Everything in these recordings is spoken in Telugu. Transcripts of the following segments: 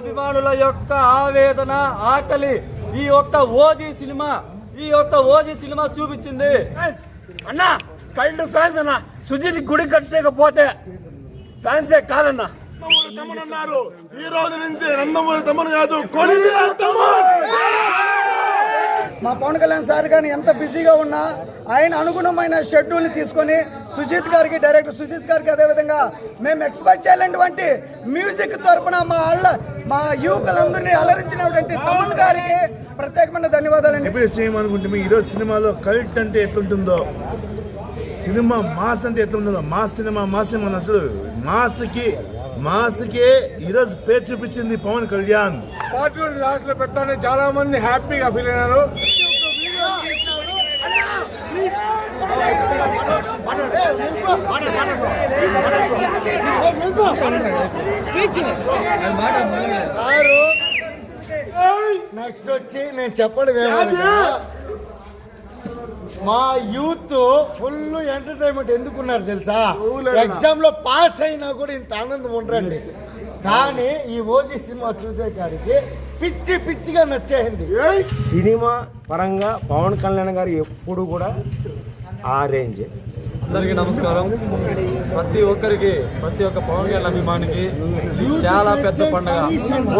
అభిమానుల యొక్క ఆవేదన ఆకలి ఈ యొక్క ఓజీ సినిమా ఈ యొక్క ఓజీ సినిమా చూపించింది. అన్న కళ్ళు ఫ్యాన్స్ అన్న సుజిత్ గుడి కట్టకపోతే ఫ్యాన్సే కాదన్న. తమనన్నారు ఈ రోజు నుంచి నందమూరి తమను కాదు కొనిదిన తమన్ మా పవన్ కళ్యాణ్ సార్ కానీ ఎంత బిజీగా ఉన్నా ఆయన అనుగుణమైన షెడ్యూల్ని తీసుకొని సుజిత్ గారికి డైరెక్టర్ సుజిత్ గారికి అదేవిధంగా మేము ఎక్స్పెక్ట్ చేయలేనటువంటి మ్యూజిక్ తరపున మా అల్ల మా యువకులందరినీ అలరించినటువంటి తమన్ గారికి ప్రత్యేకమైన ధన్యవాదాలండి. ఇప్పుడు సేమ్ అనుకుంటే ఈరోజు సినిమాలో కల్ట్ అంటే ఎట్లుంటుందో? సినిమా మాస్ అంటే ఎట్లుంటుందో? మాస్ సినిమా మాస్ సినిమా నచ్చుడు మాస్కి మాస్కే ఈరోజు పేరు చూపించింది పవన్ కళ్యాణ్. పార్ట్ లాస్ట్లో పెడతానే చాలా మంది హ్యాపీగా ఫీల్ అయినారు. నెక్స్ట్ వచ్చి నేను చెప్పడం ఏమనగా, మా యూత్ ఫుల్ ఎంటర్టైన్మెంట్ ఎందుకున్నారు తెలుసా? ఎగ్జామ్లో పాస్ అయినా కూడా ఇంత ఆనందం ఉండరండి. కానీ ఈ ఓజీ సినిమా చూసే కాడికి పిచ్చి పిచ్చిగా నచ్చేసింది. సినిమా పరంగా పవన్ కళ్యాణ్ గారు ఎప్పుడు కూడా ఆ రేంజ్. అందరికీ నమస్కారం. ప్రతి ఒక్కరికి ప్రతి ఒక్క పవన్ కళ్యాణ్ అభిమానికి చాలా పెద్ద పండుగ.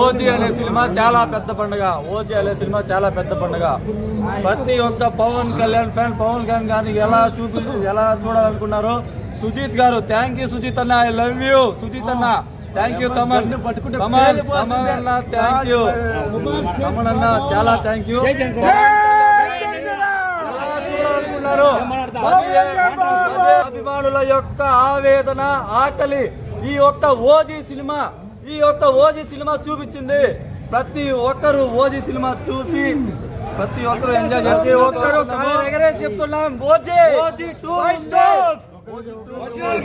ఓజీ అనే సినిమా చాలా పెద్ద పండుగ. ఓజీ అనే సినిమా చాలా పెద్ద పండుగ. ప్రతి ఒక్క పవన్ కళ్యాణ్ ఫ్యాన్ పవన్ కళ్యాణ్ గారిని ఎలా చూపి ఎలా చూడాలనుకున్నారో సుజిత్ గారు. థ్యాంక్ యూ సుజిత్ అన్న. ఐ లవ్ యూ సుజిత్ అన్న. థ్యాంక్ యూ తమన్ తమన్ తమన్ అన్న థ్యాంక్ యూ తమన్ అన్న చాలా థ్యాంక్ యూ అభిమానుల యొక్క ఆవేదన ఆకలి ఈ యొక్క ఓజీ సినిమా ఈ యొక్క ఓజీ సినిమా చూపించింది. ప్రతి ఒక్కరు ఓజీ సినిమా చూసి ప్రతి ఒక్కరు ఎంజాయ్ చేసి ఒక్కరు ఎగరేసి చెప్తున్నాం ఓజీ. ఓజీ టూ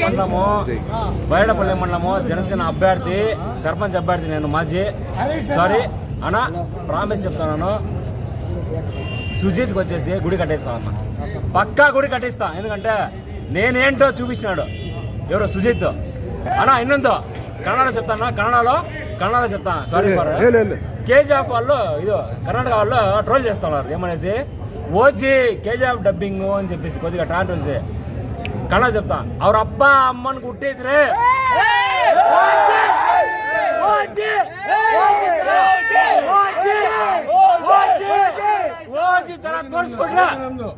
మండలము బయటపల్లి మండలము జనసేన అభ్యర్థి సర్పంచ్ అభ్యర్థి నేను మాజీ. సారీ అన్న ప్రామిస్ చెప్తున్నాను. సుజిత్కి వచ్చేసి గుడి కట్టేస్తా అన్న పక్కా గుడి కట్టిస్తా ఎందుకంటే నేనేంటో చూపించినాడు ఎవరో సుజిత్ అన్నా ఎన్నుందో కన్నడలో చెప్తానా కన్నడలో కన్నడలో చెప్తాను సారీ ఫర్ కేజీఎఫ్ వాళ్ళు ఇదో కర్ణాటక వాళ్ళు ట్రోల్ చేస్తున్నారు ఏమనేసి ఓజీ కేజీఎఫ్ డబ్బింగ్ అని చెప్పేసి కొద్దిగా టాంటల్స్ కన్నడ చెప్తాను అవర్ అబ్బా అమ్మని కుట్టిద్రే OG OG OG OG ಓಜಿ ತರ ತೋರಿಸ್ಬಿಟ್ರೆ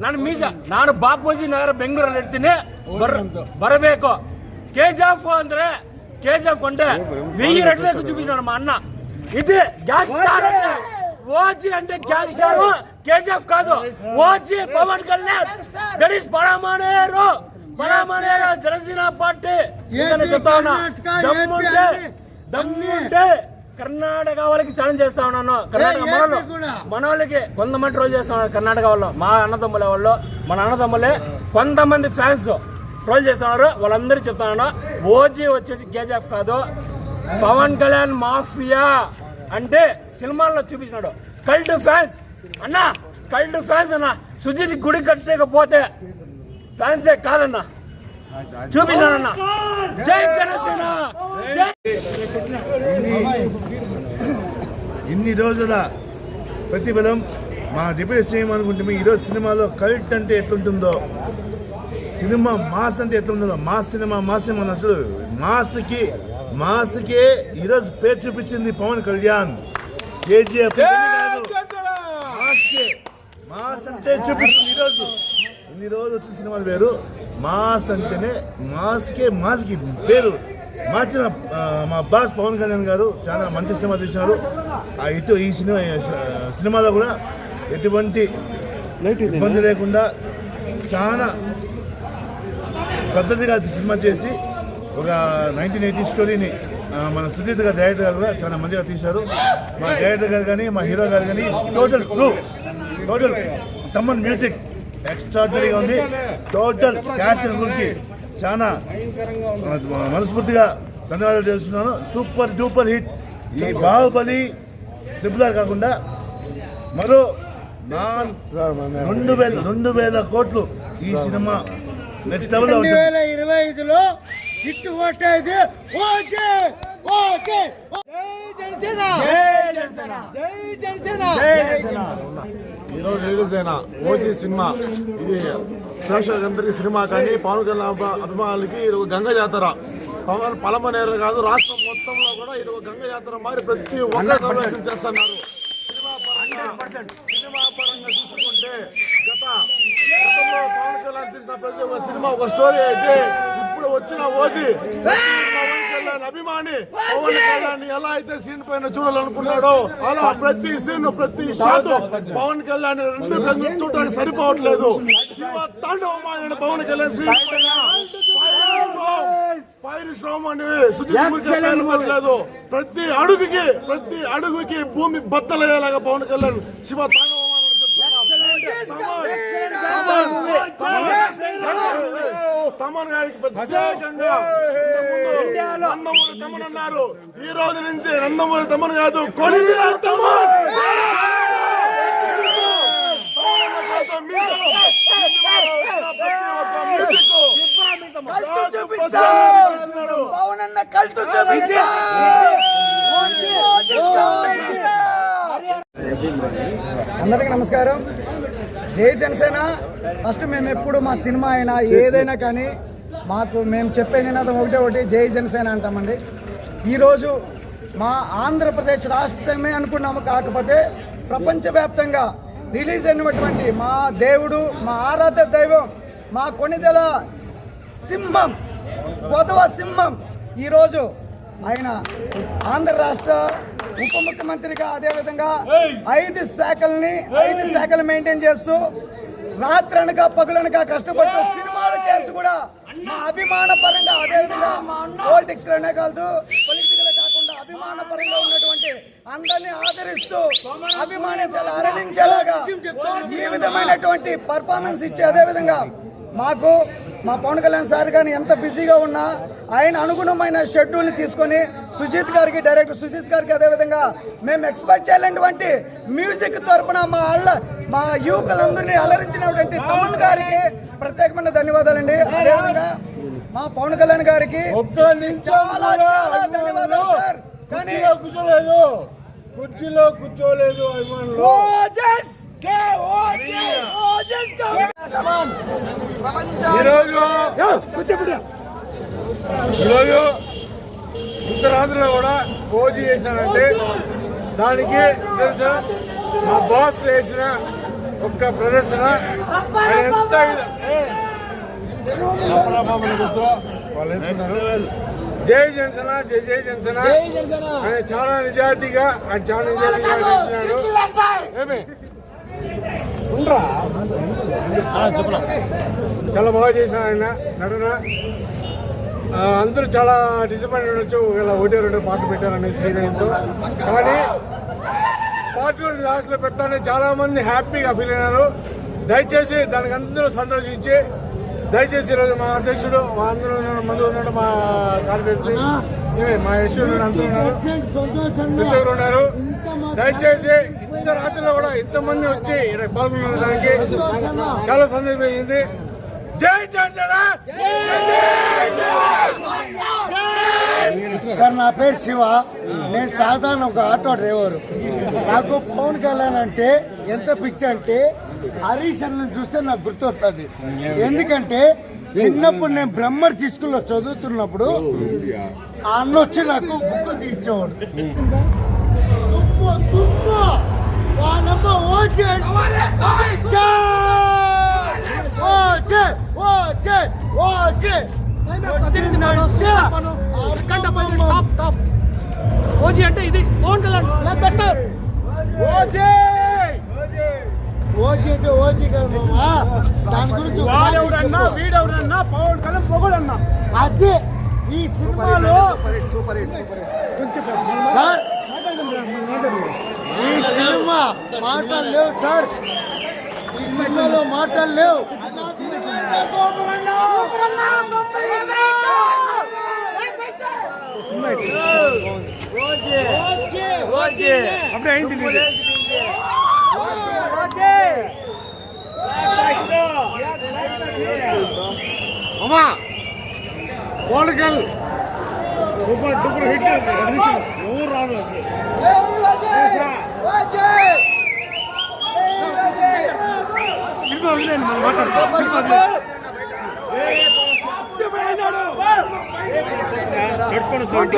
ನಾನು ಮೀಸ ನಾನು ಬಾಪೂಜಿ ನಗರ ಬೆಂಗಳೂರಲ್ಲಿ ಇರ್ತೀನಿ ಬರ್ ಬರಬೇಕು ಕೆಜಿಎಫ್ ಅಂದ್ರೆ ಕೆಜಿಎಫ್ కొంటే వెయ్యి రెట్లు ఎక్కువ చూపించాడు మా అన్న ఇది గ్యాస్ స్టార్ అంటే ఓజీ అంటే గ్యాస్ స్టార్ కేజీఎఫ్ కాదు OG Pawan Kalyan that is పరమానేరు పరమానేరు Janasena party ఇంకా చెప్తా ఉన్నా దమ్ముంటే దమ్ముంటే కర్ణాటక వాళ్ళకి ఛాలెంజ్ చేస్తా ఉన్నాను. కర్ణాటక మనోళ్ళు మన వాళ్ళకి కొంతమంది ట్రోల్ చేస్తా ఉన్నారు. కర్ణాటక వాళ్ళు మా అన్నదమ్ముల వాళ్ళు. మన అన్నదమ్ములే కొంతమంది ఫ్యాన్స్ ట్రోల్ చేస్తున్నారు వాళ్ళందరూ చెప్తాను ఓజీ వచ్చేసి కేజీఎఫ్ కాదు. పవన్ కళ్యాణ్ మాఫియా అంటే సినిమాల్లో చూపించినాడు. కల్ట్ ఫ్యాన్స్ అన్న కల్ట్ ఫ్యాన్స్ అన్న. సుజిత్ గుడి కట్టకపోతే ఫ్యాన్సే కాదన్న. చూపించాడన్న జై జనసేన! ఇన్ని రోజుల ప్రతిఫలం మా డిప్యూటీ సీఎం అనుకుంటే ఈరోజు సినిమాలో కల్ట్ అంటే ఎట్లుంటుందో? సినిమా మాస్ అంటే ఎట్లుంటుందో? మాస్ సినిమా మాస్ సినిమా నచ్చుడు మాస్కి మాస్కే ఈరోజు పేరు చూపించింది పవన్ కళ్యాణ్. కేజీఎఫ్ మాస్ అంటే చూపించింది ఈరోజు. ఇన్ని రోజులు వచ్చిన సినిమాలు వేరు మాస్ అంటేనే మాస్కే మాస్కి పేరు. మార్చిన మా బాస్ పవన్ కళ్యాణ్ గారు చాలా మంచి సినిమా తీసినారు ఆ ఇటు ఈ సినిమా సినిమాలో కూడా ఎటువంటి ఇబ్బంది లేకుండా చాలా పద్ధతిగా సినిమా చేసి ఒక నైన్టీన్ ఎయిటీ స్టోరీని మన సుజిత్ గారు డైరెక్టర్ గారు కూడా చాలా మంచిగా తీశారు. మా డైరెక్టర్ గారు కానీ మా హీరో గారు కానీ total crew total Thaman music ఎక్స్ట్రాడినరీగా ఉంది. టోటల్ క్యాష్ గురించి చాలా మనస్ఫూర్తిగా ధన్యవాదాలు తెలుస్తున్నాను. సూపర్ డూపర్ హిట్ ఈ బాహుబలి ట్రిపుల్ కాకుండా మరో రెండు వేల రెండు వేల కోట్లు ఈ సినిమా నెక్స్ట్ లెవెల్ రెండు వేల ఇరవై ఐదులో హిట్ కొట్టేది ఓకే. ఈరోజు రిలీజ్ అయిన ఓజీ సినిమా. ఇది ప్రేక్షకులందరికీ సినిమా కానీ పవన్ కళ్యాణ్ అభి- అభిమానులకి ఇది ఒక గంగ జాతర. పవన్ పలమనేరు కాదు రాష్ట్రం మొత్తంలో కూడా ఇది ఒక గంగ జాతర మారి ప్రతి ఒక్కరు చేస్తున్నారు. సినిమా పరంగా సినిమా పరంగా చూసుకుంటే గత గతంలో పవన్ కళ్యాణ్ తీసిన ప్రతి ఒక్క సినిమా ఒక స్టోరీ అయితే ఇప్పుడు వచ్చిన ఓజీ. కళ్యాణ్ అభిమాని పవన్ కళ్యాణ్ ఎలా అయితే సీన్ పైన చూడాలనుకున్నాడో అలా ప్రతి సీన్ ప్రతి షాట్ పవన్ కళ్యాణ్ రెండు కళ్ళు చూడడానికి సరిపోవట్లేదు. శివ తాండవమాడిన పవన్ కళ్యాణ్ ఫైర్ స్ట్రామ్ అని సుజిత్ ముఖర్జీ కనపడలేదు ప్రతి అడుగుకి ప్రతి అడుగుకి భూమి బద్దలయ్యేలాగా పవన్ కళ్యాణ్ శివ తాండవమాడిన తమన్ గారికి ప్రత్యేకంగా నందమూరి తమన్ అన్నారు. ఈ రోజు నుంచి నందమూరి తమన్ కాదు కొనిదిన తమన్. పవన్ అన్న కల్టు చూపిస్తా అందరికీ నమస్కారం. జై జనసేన. ఫస్ట్ మేము ఎప్పుడు మా సినిమా అయినా ఏదైనా కానీ మాకు మేము చెప్పే నినాదం ఒకటే ఒకటి జై జనసేన అంటామండి. ఈరోజు మా ఆంధ్రప్రదేశ్ రాష్ట్రమే అనుకున్నాము కాకపోతే ప్రపంచవ్యాప్తంగా రిలీజ్ అయినటువంటి మా దేవుడు మా ఆరాధ్య దైవం మా కొనిదెల సింహం కొదవ సింహం ఈరోజు ఆయన ఆంధ్ర రాష్ట్ర ఉప ముఖ్యమంత్రిగా అదేవిధంగా ఐదు శాఖల్ని ఐదు శాఖలు మెయింటైన్ చేస్తూ రాత్రనక పగులనక కష్టపడుతూ సినిమాలు చేసి కూడా మా అభిమాన పరంగా అదేవిధంగా పాలిటిక్స్లోనే కాదు పొలిటికల్ కాకుండా అభిమాన పరంగా ఉన్నటువంటి అందరినీ ఆదరిస్తూ అభిమానించాలి అరణించేలాగా ఈ విధమైనటువంటి పర్ఫార్మెన్స్ ఇచ్చే అదేవిధంగా మాకు మా పవన్ కళ్యాణ్ సార్ కానీ ఎంత బిజీగా ఉన్నా ఆయన అనుగుణమైన షెడ్యూల్ని తీసుకొని సుజిత్ గారికి డైరెక్టర్ సుజిత్ గారికి అదేవిధంగా మేము ఎక్స్పెక్ట్ చేయాలన్నటువంటి మ్యూజిక్ తరపున మా అల్ల మా యువకులందరినీ అలరించినటువంటి తమన్ గారికి ప్రత్యేకమైన ధన్యవాదాలండి. అదేవిధంగా మా పవన్ కళ్యాణ్ గారికి కూర్చోలేదు. కుర్చీలో కూర్చోలేదు అభిమానులు. ఈరోజు ఈరోజు ఉత్తరాంధ్రలో కూడా ఓజీ చేశానంటే దానికి తెలుసా మా బాస్ చేసిన ఒక్క ప్రదర్శన ఎంత. జై జనసేన జై జై జనసేన. ఆయన చాలా నిజాయితీగా ఆయన చాలా నిజాయితీగా చేసినాడు. ఏమి? ఉండరా? చాలా బాగా చేసిన ఆయన నటన. అందరూ చాలా డిసప్పాయింట్ ఉండొచ్చు ఇలా ఒకటి రెండు పాటలు పెట్టారనేసి హీరోయిన్తో కానీ పార్ట్ టూ లాస్ట్లో పెడతానే చాలా మంది హ్యాపీగా ఫీల్ అయినారు. దయచేసి దానికి అందరూ సంతోషించి దయచేసి ఈరోజు మా అధ్యక్షుడు మా అందరూ ఉన్నారు, మందు ఉన్నాడు మా కార్యదర్శి మా యశ్వరు అందరూ ఉన్నారు. ఉన్నారు. దయచేసి ఇంత రాత్రిలో కూడా ఇంతమంది వచ్చి ఇక్కడ పాల్గొన్న దానికి. చాలా సందర్భమైంది జై సార్ నా పేరు శివ. నేను సాధారణ ఒక ఆటో డ్రైవర్. నాకు పవన్ కళ్యాణ్ అంటే ఎంత పిచ్చి అంటే హరీష్ అన్నని చూస్తే నాకు గుర్తొస్తుంది. ఎందుకంటే చిన్నప్పుడు నేను బ్రహ్మర్ స్కూల్లో చదువుతున్నప్పుడు ఆ అన్న వచ్చి నాకు బుక్కులు తీర్చేవాడు. ఓజీ అంటే ఇది బెటర్ ఓజే! ఓజీ అంటే ఓజీ కదా దాని గురించి వాడెవడన్నా. వీడెవడన్నా పవన్ కళ్యాణ్ పొగడన్నా అదే ఈ సినిమాలో సార్ ఈ సినిమా మాటలు లేవు సార్. ఈ సినిమాలో మాటలు లేవు. అప్పుడే అయింది అమ్మా పోలికల్. Super duper hit. ఎవరు నడుచుకోండి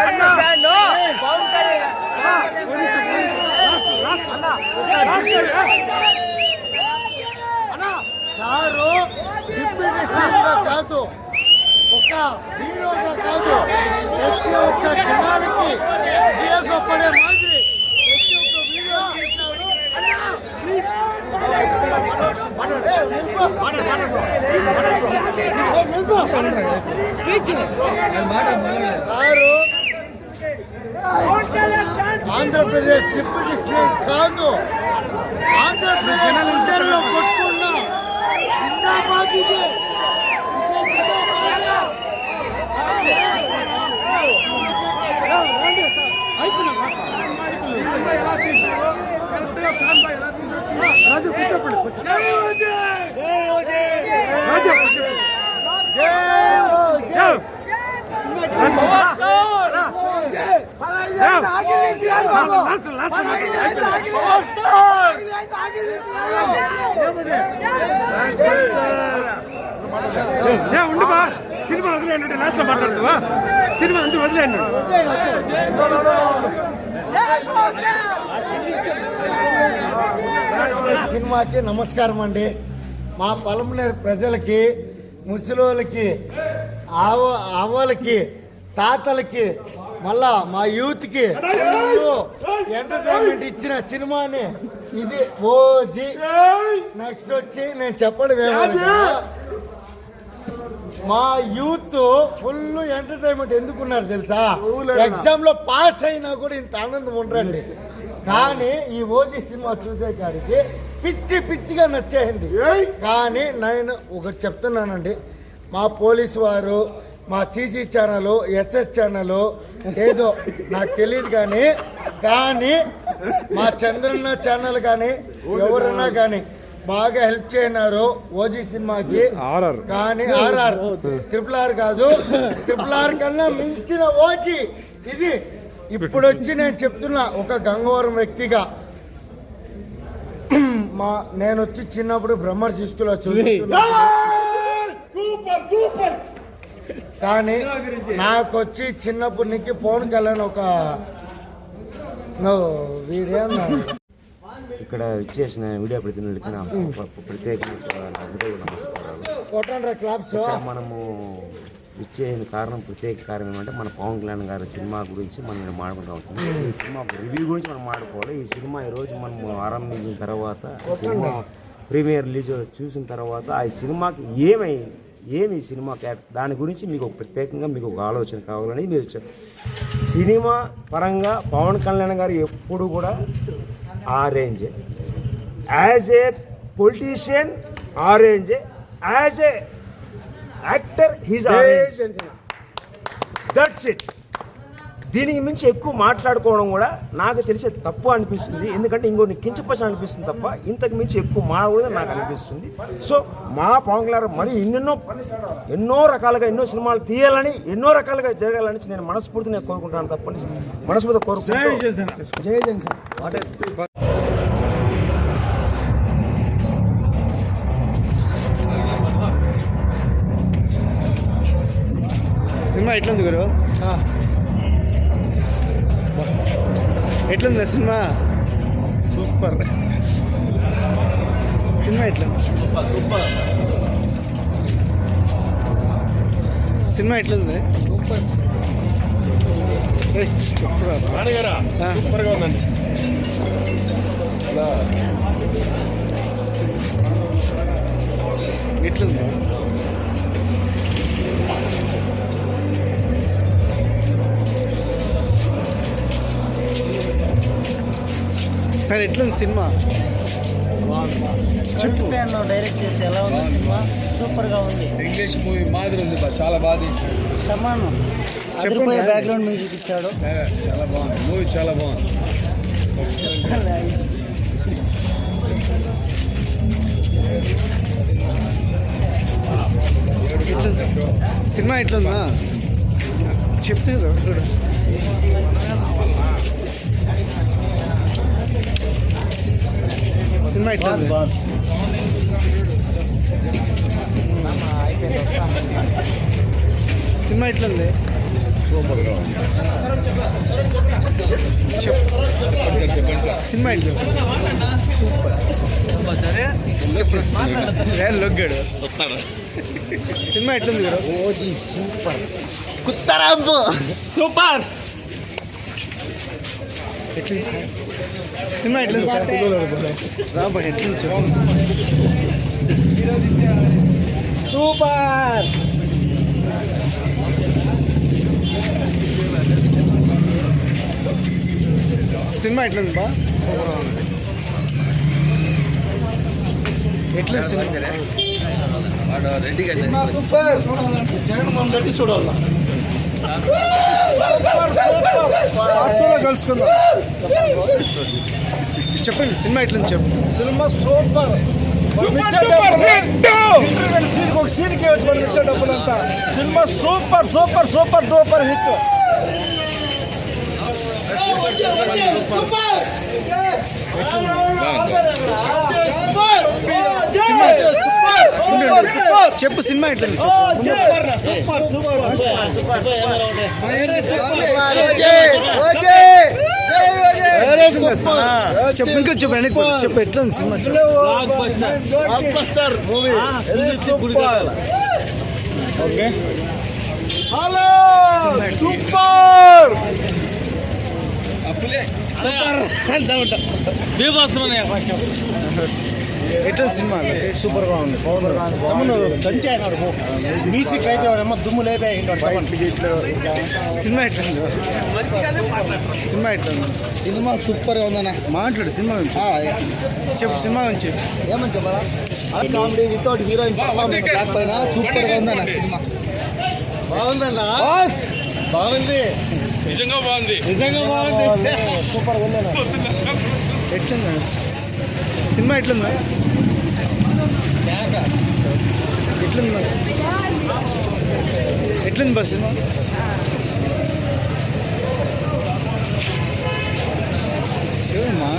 రాను సారు డిప్యూటీ సీఎంగా కాదు ఒక హీరోగా కాదు. ప్రతి ఒక్క జనాలకి ఉపయోగపడే మాదిరి ప్రతి ఒక్క video sir Andhra Pradesh deputy CM కాదు. ఆంధ్రప్రదేశ్ గుండెల్లో కొట్టుకున్న జిందాబాద్ ఇది. ఇదే జిందాబాద్. ఉండిపా సినిమా వదిలేండి లాస్ట్లో మాట్లాడుతావా? సినిమా అంతా వదిలేండి సినిమాకి నమస్కారం అండి. మా పలమనేరు ప్రజలకి ముసలోళ్ళకి ఆవ అవ్వలకి తాతలకి మళ్ళా మా యూత్కి ఎంటర్టైన్మెంట్ ఇచ్చిన సినిమాని ఇది ఓజీ. నెక్స్ట్ వచ్చి నేను చెప్పడం మా యూత్ ఫుల్ ఎంటర్టైన్మెంట్ ఎందుకున్నారు తెలుసా? ఎగ్జామ్లో పాస్ అయినా కూడా ఇంత ఆనందం ఉండరండి. కానీ ఈ ఓజీ సినిమా చూసే కాడికి పిచ్చి పిచ్చిగా నచ్చేసింది. కానీ నేను ఒకటి చెప్తున్నానండి. మా పోలీసు వారు మా సీసీ ఛానల్ ఎస్ఎస్ ఛానల్ ఏదో నాకు తెలియదు కానీ కానీ మా చంద్రన్న ఛానల్ కానీ ఎవరన్నా కానీ బాగా హెల్ప్ చేయనారు ఓజీ సినిమాకి. కానీ ఆర్ఆర్. ట్రిపుల్ ఆర్ కాదు. ట్రిపుల్ ఆర్ కన్నా మించిన ఓజీ. ఇది ఇప్పుడు వచ్చి నేను చెప్తున్నా ఒక గంగవరం వ్యక్తిగా. మా నేను వచ్చి చిన్నప్పుడు బ్రహ్మర్షి స్కూల్లో చదువుతున్నా కానీ నాకు వచ్చి చిన్నప్పటి నుంచి పవన్ కళ్యాణ్ ఒక వీడేందా ఇక్కడ ఇచ్చేసిన వీడియో ప్రతినిధులకి నా నమస్కారాలు ఇక్కడ మనము ఇచ్చేసిన కారణం ప్రత్యేక కారణం ఏమంటే మన పవన్ కళ్యాణ్ గారి సినిమా గురించి మనం ఇక్కడ మాట్లాడుకుంటూ ఈ సినిమా రివ్యూ గురించి మనం మాట్లాడుకోవాలి. ఈ సినిమా ఈరోజు మనం ఆరంభించిన తర్వాత సినిమా ప్రీమియర్ రిలీజ్ చూసిన తర్వాత ఆ సినిమాకి ఏమైంది ఏమి ఈ సినిమా దాని గురించి మీకు ఒక ప్రత్యేకంగా మీకు ఒక ఆలోచన కావాలని మీరు సినిమా పరంగా పవన్ కళ్యాణ్ గారు ఎప్పుడు కూడా orange. As a politician, orange. As a actor, he's orange. That's it. దీనికి మించి ఎక్కువ మాట్లాడుకోవడం కూడా నాకు తెలిసే తప్పు అనిపిస్తుంది. ఎందుకంటే ఇంకొన్ని కించపరిచి అనిపిస్తుంది తప్ప ఇంతకు మించి ఎక్కువ మాడకూడదని నాకు అనిపిస్తుంది. సో మా పవన్ కళ్యాణ్ మరి ఎన్నెన్నో ఎన్నో రకాలుగా ఎన్నో సినిమాలు తీయాలని ఎన్నో రకాలుగా జరగాలని నేను మనస్ఫూర్తి నేను కోరుకుంటాను తప్ప మనస్ఫూర్తి కోరుకుంటాను సినిమా ఎట్లుంది గురు? ఎట్లుంది సినిమా? సూపర్. సినిమా ఎట్లా? సినిమా ఎట్లుంది? సూపర్ సూపర్గా ఉందండి. ఎట్లుంది? సార్ ఎట్లుంది సినిమా? చెప్పు. డైరెక్ట్ చేసి ఎలా ఉంది సినిమా? సూపర్గా ఉంది. ఇంగ్లీష్ మూవీ మాదిరి ఉంది బా, చాలా బాగా సమానం చెప్పండి. బ్యాక్గ్రౌండ్ మ్యూజిక్ ఇచ్చాడు. చాలా బాగుంది. మూవీ చాలా బాగుంది. సినిమా ఎట్లుందా? చెప్తే చూడు సినిమా ఎట్లుంది సినిమా ఎట్లుంది చెప్పు సినిమా ఎట్లుంది చెప్పు ఏ లొగ్గాడు. సినిమా ఎట్లుంది కూడా సూపర్. ఎట్లుంది సార్? సినిమా ఎట్లుంది సార్ రాబా చెప్పు సూపర్! సినిమా ఎట్లుంది బా? ఎట్లుంది సినిమా? జగన్మోహన్ రెడ్డి చూడాలి? కలుసుకుందాం. చెప్పండి సినిమా ఎట్లుంది చెప్పు సినిమా సూపర్. సీన్ ఒక సీన్కి వచ్చి మనం ఇచ్చే డబ్బులంతా cinema super super super duper hit. Cinema చెప్పు సినిమా చెప్పు. చెప్పు. ఇంకా చెప్పు వెనక్కి. చెప్పు ఎట్లుంది సినిమా? చెప్పు. ఓకే. సూపర్! ఎట్లుంది సినిమా సూపర్గా ఉంది. తమ్ముడు దంచి అయినాడు మ్యూజిక్ అయితే వాడేమో దుమ్ము లేపే సినిమా ఎట్లుంది సినిమా ఎట్లుంది సినిమా సూపర్గా ఉందన్న. మాట్లాడు సినిమా చెప్పు సినిమా గురించి ఏమని చెప్పాలా? కామెడీ వితౌట్ హీరోయిన్ పర్ఫార్మెన్స్ లేకపోయినా సూపర్గా ఉందన్న సినిమా. బాగుందన్న. బాగుంది. నిజంగా బాగుంది. నిజంగా బాగుంది. సూపర్గా ఉందన్న. ఎట్లుంది? సినిమా ఎట్లుందా? ఎట్లుంది బస్ ఎట్లుంది బస్సు ఏమమ్మా